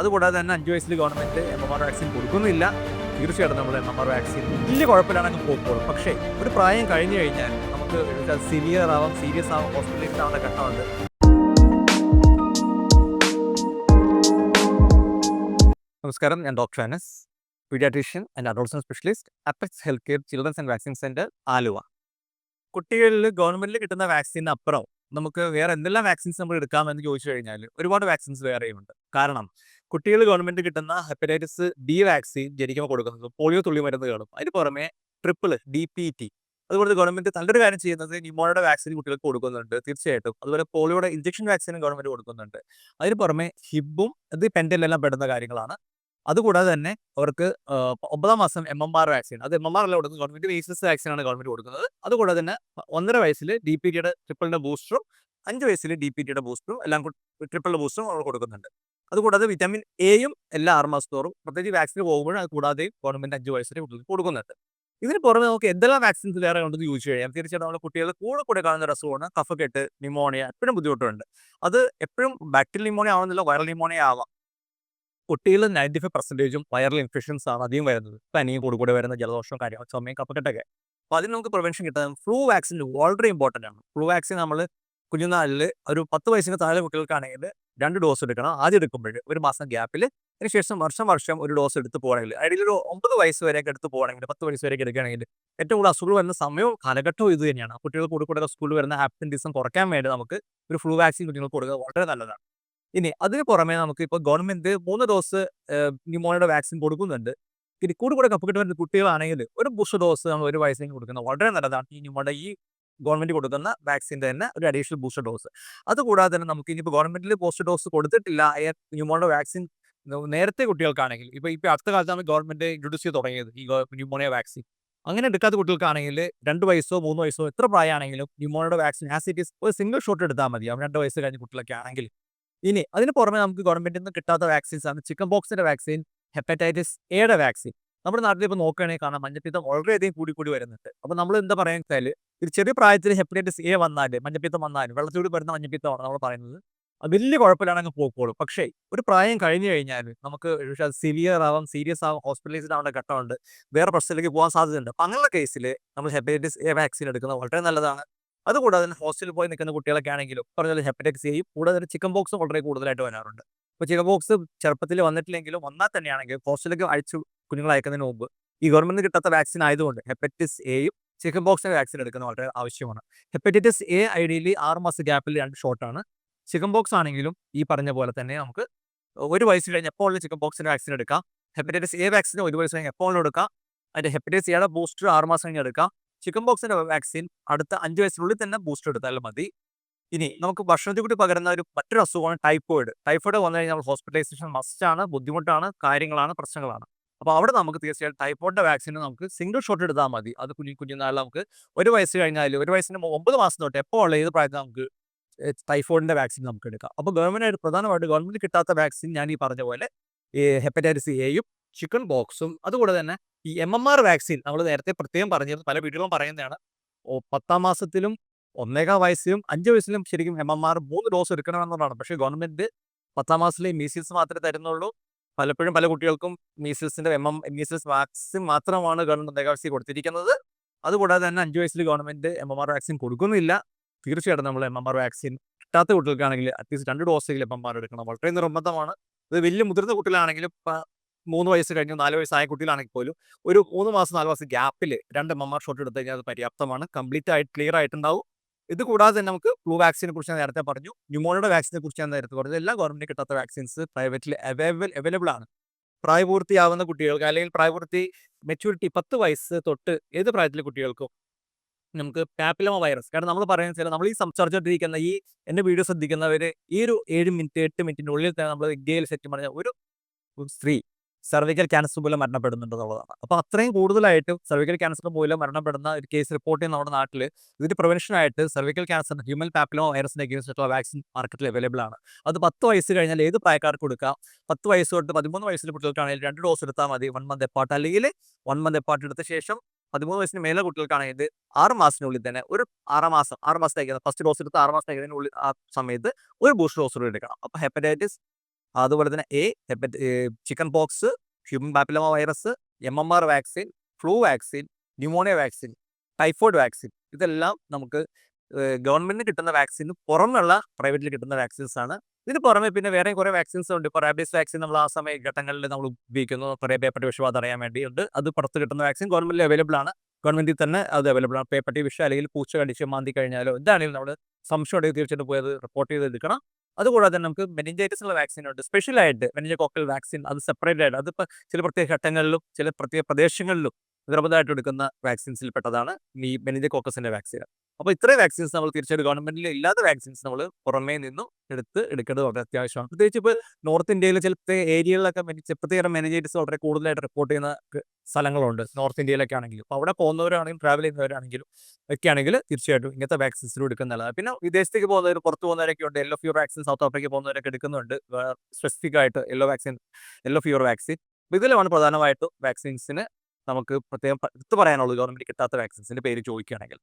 അതുകൂടാതെ തന്നെ അഞ്ച് വയസ്സിൽ government M M R vaccine കൊടുക്കുന്നില്ല. തീർച്ചയായിട്ടും നമ്മൾ എം എം ആർ വാക്സിൻ വലിയ കുഴപ്പമില്ലാണെങ്കിൽ പോയിക്കോളും പക്ഷേ ഒരു പ്രായം കഴിഞ്ഞു കഴിഞ്ഞാൽ നമുക്ക് സിവിയർ ആവാം സീരിയസ് ആവാം ഹോസ്പിറ്റലൈസ്ഡ് ആവുന്ന ഘട്ടമുണ്ട്. നമസ്കാരം. ഞാൻ doctor Anas paediatrician and adolescent specialist Apex health care children's and vaccine centre Aluva. കുട്ടികളിൽ ഗവൺമെന്റിൽ കിട്ടുന്ന വാക്സിന് അപ്പുറം നമുക്ക് വേറെ എന്തെല്ലാം വാക്സിൻസ് നമ്മൾ എടുക്കാമെന്ന് ചോദിച്ചു കഴിഞ്ഞാൽ ഒരുപാട് വാക്സിൻസ് വേറെയുമുണ്ട്. കാരണം കുട്ടികൾ ഗവൺമെന്റ് കിട്ടുന്ന ഹെപ്പറ്റൈറ്റിസ് ബി വാക്സിൻ ജനിക്കുമ്പോൾ കൊടുക്കുന്നത് പോളിയോ തുള്ളി മരുന്നുകളും അതിന് പുറമെ ട്രിപ്പിൾ ഡി പി ടി. അതുപോലെ ഗവൺമെന്റ് നല്ലൊരു കാര്യം ചെയ്യുന്നത് ന്യൂമോണയുടെ വാക്സിൻ കുട്ടികൾക്ക് കൊടുക്കുന്നുണ്ട് തീർച്ചയായിട്ടും. അതുപോലെ പോളിയോടെ ഇഞ്ചക്ഷൻ വാക്സിനും ഗവൺമെന്റ് കൊടുക്കുന്നുണ്ട്. അതിന് പുറമെ ഹിബും ഇത് പെൻഡലെല്ലാം പെടുന്ന കാര്യങ്ങളാണ്. അതുകൂടാതെ തന്നെ അവർക്ക് ഒമ്പതാം മാസം എം എം ആർ വാക്സിൻ. അത് എം എം ആർ അല്ല കൊടുക്കുന്നത് ഗവൺമെന്റ് വേസസ് വാക്സിനാണ് ഗവൺമെന്റ് കൊടുക്കുന്നത്. അതുകൂടാതെ തന്നെ ഒന്നര വയസ്സിൽ ഡി പി ടിയുടെ ട്രിപ്പിളിന്റെ ബൂസ്റ്ററും അഞ്ച് വയസ്സിൽ ഡി പി ടിയുടെ ബൂസ്റ്ററും എല്ലാം ട്രിപ്പിളിന്റെ ബൂസ്റ്ററും അവർ കൊടുക്കുന്നുണ്ട്. അതുകൂടാതെ വിറ്റാമിൻ എയും എല്ലാ ആറ് മാസത്തോറും പ്രത്യേകിച്ച് വാക്സിൻ പോകുമ്പോഴും അത് കൂടാതെ ഗവൺമെന്റ് അഞ്ച് വരെ കുട്ടികൾക്ക് കൊടുക്കുന്നുണ്ട്. ഇതിന് പുറമെ നമുക്ക് എന്തെല്ലാം വാക്സിൻസ് വേറെ ഉണ്ടെന്ന് ചോദിച്ചു കഴിഞ്ഞാൽ തീർച്ചയായിട്ടും നമ്മുടെ കുട്ടികൾ കൂടെ കൂടെ കാണുന്ന ഒരു അസുഖമാണ് കഫക്കെട്ട് ന്യൂമോണിയ എപ്പോഴും ബുദ്ധിമുട്ടുണ്ട്. അത് എപ്പോഴും ബാക്ടീരിയൽ ന്യൂമോണിയ ആവുന്നില്ല വൈറൽ ന്യൂമോണിയ ആവാം. കുട്ടികൾ നയന്റി ഫൈവ് പെർസെന്റേജും വൈറൽ ഇൻഫെക്ഷൻസ് ആണ് അധികം വരുന്നത്. പനിയും കൂടെ കൂടെ വരുന്ന ജലദോഷവും കാര്യങ്ങൾ ചുമയും കഫക്കെട്ടൊക്കെ. അപ്പോൾ അതിന് നമുക്ക് പ്രിവെൻഷൻ കിട്ടാൻ ഫ്ലൂ വാക്സിൻ വളരെ ഇമ്പോർട്ടന്റ് ആണ്. ഫ്ലൂ വാക്സിൻ നമ്മൾ കുഞ്ഞുനാളിൽ ഒരു പത്ത് വയസ്സിന് താഴെ കുട്ടികൾക്കാണെങ്കിൽ രണ്ട് ഡോസ് എടുക്കണം. ആദ്യം എടുക്കുമ്പോൾ ഒരു മാസം ഗ്യാപ്പിൽ അതിനുശേഷം വർഷം വർഷം ഒരു ഡോസ് എടുത്ത് പോകണമെങ്കിൽ അതിൽ ഒരു ഒമ്പത് വയസ്സ് വരെയൊക്കെ എടുത്ത് പോകണമെങ്കിൽ പത്ത് വയസ്സ് വരെയൊക്കെ എടുക്കുകയാണെങ്കിൽ ഏറ്റവും കൂടുതൽ അസുഖം വരുന്ന സമയവും കാലഘട്ടവും ഇത് തന്നെയാണ്. കുട്ടികൾ കൂടെ കൂടെ സ്കൂളിൽ വരുന്ന ആപ്റ്റന്റിസം കുറയ്ക്കാൻ വേണ്ടി നമുക്ക് ഒരു ഫ്ലൂ വാക്സിൻ കുട്ടികൾക്ക് കൊടുക്കുക വളരെ നല്ലതാണ്. ഇനി അതിന് പുറമെ നമുക്ക് ഇപ്പോൾ ഗവൺമെന്റ് മൂന്ന് ഡോസ് ന്യൂമോണിയുടെ വാക്സിൻ കൊടുക്കുന്നുണ്ട്. ഇനി കൂടെ കൂടെ കപ്പ് കിട്ടുന്ന കുട്ടികളാണെങ്കിൽ ഒരു ബൂസ്റ്റർ ഡോസ് നമ്മൾ ഒരു വയസ്സിലേക്ക് കൊടുക്കുന്നത് വളരെ നല്ലതാണ്. ഈ ന്യൂമോണിയുടെ ഈ ഗവൺമെന്റ് കൊടുക്കുന്ന വാക്സിന്റെ തന്നെ ഒരു അഡീഷണൽ ബൂസ്റ്റർ ഡോസ് അതുകൂടാതെ തന്നെ നമുക്ക് ഇനിയിപ്പോൾ ഗവൺമെന്റിൽ ബൂസ്റ്റർ ഡോസ് കൊടുത്തിട്ടില്ല. എയർ ന്യൂമോണിയുടെ വാക്സിൻ നേരത്തെ കുട്ടികൾക്കാണെങ്കിൽ ഇപ്പോൾ ഇപ്പോൾ അടുത്ത കാലത്താണ് ഗവൺമെന്റ് ഇൻട്രൊഡ്യൂസ് ചെയ്ത് തുടങ്ങിയത് ഈ ന്യൂമോണിയ വാക്സിൻ അങ്ങനെ എടുക്കാത്ത കുട്ടികൾക്കാണെങ്കിൽ രണ്ട് വയസ്സോ മൂന്ന് വയസ്സോ എത്ര പ്രായമാണെങ്കിലും ന്യൂമോണിയുടെ വാക്സിൻ ആസ് ഇറ്റ് ഈസ് ഒരു സിംഗിൾ ഷോട്ട് എടുത്താൽ മതി. അവൻ രണ്ട് വയസ്സ് കഴിഞ്ഞ കുട്ടികളൊക്കെ ആണെങ്കിൽ. ഇനി അതിന് പുറമെ നമുക്ക് ഗവൺമെന്റിൽ നിന്ന് കിട്ടാത്ത വാക്സിൻസ് ആണ് ചിക്കൻ ബോക്സിന്റെ വാക്സിൻ ഹെപ്പറ്റൈറ്റിസ് എയുടെ വാക്സിൻ നമ്മുടെ നാട്ടിൽ ഇപ്പോൾ നോക്കുകയാണെങ്കിൽ കാണാം മഞ്ഞപ്പിത്തം വളരെയധികം കൂടി കൂടി വരുന്നുണ്ട്. അപ്പോൾ നമ്മൾ എന്താ പറയുക വെച്ചാൽ ഒരു ചെറിയ പ്രായത്തിൽ ഹെപ്പറ്റൈറ്റിസ് എ വന്നാൽ മഞ്ഞപ്പിത്തം വന്നാലും വെള്ളത്തിലൂടെ വരുന്ന മഞ്ഞപ്പിത്തമാണ് നമ്മൾ പറയുന്നത്. അത് വലിയ കുഴപ്പമില്ലാണെങ്കിൽ പോക്കോളും. പക്ഷേ ഒരു പ്രായം കഴിഞ്ഞു കഴിഞ്ഞാൽ നമുക്ക് അത് സിവിയർ ആവാം സീരിയസ് ആവാം ഹോസ്പിറ്റലൈസ്ഡ് ആവേണ്ട ഘട്ടമുണ്ട്. വേറെ പ്രശ്നത്തിലേക്ക് പോകാൻ സാധ്യതയുണ്ട്. അപ്പം അങ്ങനെയുള്ള കേസിൽ നമ്മൾ ഹെപ്പറ്റൈറ്റിസ് എ വാക്സിൻ എടുക്കുന്നത് വളരെ നല്ലതാണ്. അതുകൂടാതെ തന്നെ ഹോസ്റ്റലിൽ പോയി നിൽക്കുന്ന കുട്ടികളൊക്കെ ആണെങ്കിലും പറഞ്ഞാൽ ഹെപ്പറ്റൈറ്റിസ് എയും കൂടാതെ ചിക്കൻ ബോക്സും വളരെ കൂടുതലായിട്ട് വരാറുണ്ട്. അപ്പോൾ ചിക്കൻ ബോക്സ് ചെറുപ്പത്തിൽ വന്നിട്ടില്ലെങ്കിലും വന്നാൽ തന്നെയാണെങ്കിൽ ഹോസ്റ്റലിലേക്ക് അയച്ചു കുഞ്ഞുങ്ങളെ അയക്കുന്നതിന് മുമ്പ് ഈ ഗവൺമെന്റ് കിട്ടാത്ത വാക്സിൻ ആയതുകൊണ്ട് ഹെപ്പറ്റൈറ്റിസ് എയും ചിക്കൻ ബോക്സിന് വാക്സിൻ എടുക്കുന്നത് വളരെ ആവശ്യമാണ്. ഹെപ്പറ്റൈറ്റിസ് എ ഐഡിയലി ആറ് മാസം ഗ്യാപ്പിൽ രണ്ട് ഷോട്ടാണ് ചിക്കൻ ബോക്സ് ആണെങ്കിലും ഈ പറഞ്ഞ പോലെ തന്നെ നമുക്ക് ഒരു വയസ്സ് കഴിഞ്ഞ് എപ്പോൾ ചിക്കൻ ബോക്സിന് വാക്സിൻ എടുക്കാം? ഹെപ്പറ്റൈറ്റിസ് എ വാക്സിൻ ഒരു വയസ്സ് കഴിഞ്ഞ് എപ്പോൾ എടുക്കാം? അതിന്റെ ഹെപ്പറ്റൈറ്റിസ് എയുടെ ബൂസ്റ്റർ ആറ് മാസം കഴിഞ്ഞ് എടുക്കാം. ചിക്കൻ ബോക്സിന്റെ വാക്സിൻ അടുത്ത അഞ്ച് വയസ്സിനുള്ളിൽ തന്നെ ബൂസ്റ്റർ എടുത്താലും മതി. ഇനി നമുക്ക് ഭക്ഷണത്തിൽ കൂടി പകരുന്ന ഒരു മറ്റൊരു അസുഖമാണ് ടൈഫോയിഡ് ടൈഫോയിഡ് വന്നു കഴിഞ്ഞാൽ ഹോസ്പിറ്റലൈസേഷൻ മസ്റ്റാണ് ബുദ്ധിമുട്ടാണ് കാര്യങ്ങളാണ് പ്രശ്നങ്ങളാണ്. അപ്പോൾ അവിടെ നമുക്ക് തീർച്ചയായിട്ടും ടൈഫോയിഡിന്റെ വാക്സിൻ നമുക്ക് സിംഗിൾ ഷോട്ട് എടുത്താൽ മതി. അത് കുഞ്ഞു കുഞ്ഞുനാളിൽ നമുക്ക് ഒരു വയസ്സ് കഴിഞ്ഞാൽ ഒരു വയസ്സിന് ഒമ്പത് മാസം തൊട്ട് എപ്പോൾ ഉള്ള ഏത് പ്രായത്തിൽ നമുക്ക് ടൈഫോയിഡിന്റെ വാക്സിൻ നമുക്ക് എടുക്കാം. അപ്പോൾ ഗവൺമെന്റ് പ്രധാനമായിട്ട് ഗവൺമെന്റ് കിട്ടാത്ത വാക്സിൻ ഞാൻ ഈ പറഞ്ഞ പോലെ ഈ ഹെപ്പറ്റൈറ്റിസ് എയും ചിക്കൻ ബോക്സും അതുകൂടെ തന്നെ ഈ എം എം ആർ വാക്സിൻ നമ്മൾ നേരത്തെ പ്രത്യേകം പറഞ്ഞിരുന്നു പല വീടുകളും പറയുന്നതാണ്. പത്താം മാസത്തിലും ഒന്നേകാം വയസ്സിലും അഞ്ച് വയസ്സിലും ശരിക്കും എം എം ആർ മൂന്ന് ഡോസ് എടുക്കണമെന്നുള്ളതാണ്. പക്ഷേ ഗവൺമെന്റ് പത്താം മാസത്തിലെ മീസിൽസ് മാത്രമേ തരുന്നുള്ളൂ. പലപ്പോഴും പല കുട്ടികൾക്കും മീസിൽസിന്റെ എം എം മീസിൽസ് വാക്സിൻ മാത്രമാണ് ഗവൺമെന്റ് വയസ്സിൽ കൊടുത്തിരിക്കുന്നത്. അതുകൂടാതെ തന്നെ അഞ്ചു വയസ്സിൽ government M M R vaccine കൊടുക്കുന്നില്ല. തീർച്ചയായിട്ടും നമ്മൾ എം എം ആർ വാക്സിൻ കിട്ടാത്ത കുട്ടികൾക്കാണെങ്കിൽ അറ്റ്ലീസ്റ്റ് രണ്ട് ഡോസെങ്കിലും എം എം ആർ എടുക്കണം. വളരെ നിർബന്ധമാണ്. ഇത് വലിയ മുതിർന്ന കുട്ടികളാണെങ്കിലും മൂന്ന് വയസ്സ് കഴിഞ്ഞു നാല് വയസ്സായ കുട്ടികളാണെങ്കിൽ പോലും ഒരു മൂന്ന് മാസം നാല് മാസം ഗ്യാപ്പിൽ രണ്ട് എം എം ആർ ഷോട്ട് എടുത്തു കഴിഞ്ഞാൽ അത് പര്യാപ്തമാണ്. കംപ്ലീറ്റ് ആയിട്ട് ക്ലിയർ ആയിട്ടുണ്ടാവും. ഇത് കൂടാതെ തന്നെ നമുക്ക് ഫ്ലൂ വാക്സിനെ കുറിച്ച് ഞാൻ നേരത്തെ പറഞ്ഞു. ന്യൂമോണിയുടെ വാക്സിനെ കുറിച്ച് ഞാൻ നേരത്തെ പറഞ്ഞു. എല്ലാ ഗവൺമെന്റ് കിട്ടാത്ത വാക്സിൻസ് പ്രൈവറ്റിൽ അവൈലബിൾ അവൈലബിൾ ആണ്. പ്രായപൂർത്തിയാവുന്ന കുട്ടികൾക്ക് അല്ലെങ്കിൽ പ്രായപൂർത്തി മെച്യൂരിറ്റി പത്ത് വയസ്സ് തൊട്ട് ഏത് പ്രായത്തിലെ കുട്ടികൾക്കും നമുക്ക് പാപ്പിലമ വൈറസ് കാരണം നമ്മൾ പറയുന്നത് ചില നമ്മൾ ഈ സംസാരിച്ചുകൊണ്ടിരിക്കുന്ന ഈ എന്റെ വീഡിയോ ശ്രദ്ധിക്കുന്നവർ ഈ ഒരു ഏഴ് മിനിറ്റ് എട്ട് മിനിറ്റിന്റെ ഉള്ളിൽ തന്നെ നമ്മൾ ഇന്ത്യയിൽ സെറ്റ് പറഞ്ഞ ഒരു സ്ത്രീ സർവിക്കൽ ക്യാൻസർ മൂലം മരണപ്പെടുന്നുണ്ട് എന്നുള്ളതാണ്. അപ്പോൾ അത്രയും കൂടുതലായിട്ട് സർവിക്കൽ ക്യാൻസർ മൂലം മരണപ്പെടുന്ന ഒരു കേസ് റിപ്പോർട്ട് ചെയ്യുന്ന നമ്മുടെ നാട്ടിൽ ഇതിന്റെ പ്രിവെൻഷനായിട്ട് സർവിക്കൽ ക്യാൻസർ ഹ്യൂമൻ പാപ്പിലോ വൈറസിന്റെ അഗേൻസ്റ്റ് വാക്സിൻ മാർക്കറ്റിൽ അവൈലബിൾ ആണ്. അത് പത്ത് വയസ്സ് കഴിഞ്ഞാൽ ഏത് പ്രായക്കാർക്ക് കൊടുക്കാം? പത്ത് വയസ്സ് തൊട്ട് പതിമൂന്ന് വയസ്സിലെ കുട്ടികൾക്കാണെങ്കിൽ രണ്ട് ഡോസ് എടുത്താൽ മതി വൺ മന്ത് എപ്പാട്ട് അല്ലെങ്കിൽ വൺ മന്ത് എപ്പാട്ട് എടുത്ത ശേഷം പതിമൂന്ന് വയസ്സിന് മേലെ കുട്ടികൾക്കാണെങ്കിൽ ആറ് മാസത്തിനുള്ളിൽ തന്നെ ഒരു ആറ് മാസം ആറ് മാസത്തേക്ക് ഫസ്റ്റ് ഡോസ് എടുത്ത് ആറ് മാസത്തേക്ക് ഉള്ളിൽ ആ സമയത്ത് ഒരു ബൂസ്റ്റർ ഡോസ് എടുക്കണം. അപ്പോൾ ഹെപ്പറ്റൈറ്റിസ് അതുപോലെ തന്നെ A chicken pox human papilloma virus M M R vaccine flu vaccine pneumonia vaccine typhoid vaccine ഇതെല്ലാം നമുക്ക് ഗവൺമെന്റിന് കിട്ടുന്ന വാക്സിന് പുറമെയുള്ള പ്രൈവറ്റിൽ കിട്ടുന്ന വാക്സിൻസ് ആണ്. ഇതിന് പുറമെ പിന്നെ വേറെ കുറേ വാക്സിൻസ് ഉണ്ട്. ഇപ്പോൾ റാബീസ് വാക്സിൻ നമ്മൾ ആ സമയ ഘട്ടങ്ങളിൽ നമ്മൾ ഉപയോഗിക്കുന്നു. കുറേ പേപ്പട്ടി വിഷബാധ അറിയാൻ വേണ്ടിയുണ്ട്. അത് പുറത്ത് കിട്ടുന്ന വാക്സിൻ ഗവൺമെന്റിൽ അവൈലബിൾ ആണ്. ഗവൺമെന്റിൽ തന്നെ അത് അവൈലബിൾ ആണ്. പേപ്പട്ടി വിഷ അല്ലെങ്കിൽ പൂച്ച കടിച്ച് മാന്തി കഴിഞ്ഞാലോ എന്താണെങ്കിലും നമ്മൾ സംശയം ഉണ്ടെങ്കിൽ തീർച്ചയായിട്ടും പോയത് റിപ്പോർട്ട് ചെയ്ത് എടുക്കണം. അതുകൂടാതെ തന്നെ നമുക്ക് വാക്സിൻ ഉണ്ട്. സ്പെഷ്യലായിട്ട് മെനിഞ്ചോക്കൽ വാക്സിൻ അത് സെപ്പറേറ്റ് ആയിട്ട് അതിപ്പോൾ ചില പ്രത്യേക ഘട്ടങ്ങളിലും ചില പ്രത്യേക പ്രദേശങ്ങളിലും നിർബന്ധമായിട്ട് എടുക്കുന്ന വാക്സിൻസിൽ പെട്ടതാണ് ഈ കോക്കസിന്റെ വാക്സിൻ അപ്പോൾ ഇത്രയും വാക്സിൻസ് നമ്മൾ തീർച്ചയായിട്ടും ഗവൺമെന്റിൽ ഇല്ലാത്ത വാക്സിൻസ് നമ്മൾ പുറമേ നിന്നും എടുത്ത് എടുക്കേണ്ടത് വളരെ അത്യാവശ്യമാണ്. പ്രത്യേകിച്ച് ഇപ്പോൾ നോർത്ത് ഇന്ത്യയിലെ ചില പ്രത്യേക ഏരിയകളിലൊക്കെ മെനി- പ്രത്യേക മെനിഞ്ചൈറ്റിസ് വളരെ കൂടുതലായിട്ട് റിപ്പോർട്ട് ചെയ്യുന്ന സ്ഥലങ്ങളുണ്ട്. നോർത്ത് ഇന്ത്യയിലൊക്കെ ആണെങ്കിലും. അപ്പോൾ അവിടെ പോകുന്നവരാണെങ്കിലും ട്രാവൽ ചെയ്യുന്നവരാണെങ്കിലും ഒക്കെ ആണെങ്കിൽ തീർച്ചയായിട്ടും ഇങ്ങനത്തെ വാക്സിൻസ് എടുക്കുന്ന നല്ലതാണ് പിന്നെ വിദേശത്തേക്ക് പോകുന്നവർ പുറത്ത് പോകുന്നവരൊക്കെ ഉണ്ട്. Yellow fever vaccine South Africa പോകുന്നവരൊക്കെ എടുക്കുന്നുണ്ട്. സ്പെസിഫിക് ആയിട്ട് yellow vaccine yellow fever vaccine അപ്പോൾ ഇതിലാണ് പ്രധാനമായിട്ടും വാക്സിൻസിന് നമുക്ക് പ്രത്യേകം എടുത്ത് പറയാനുള്ളത് ഗവൺമെന്റ് കിട്ടാത്ത വാക്സിൻസിന്റെ പേര് ചോദിക്കുകയാണെങ്കിൽ.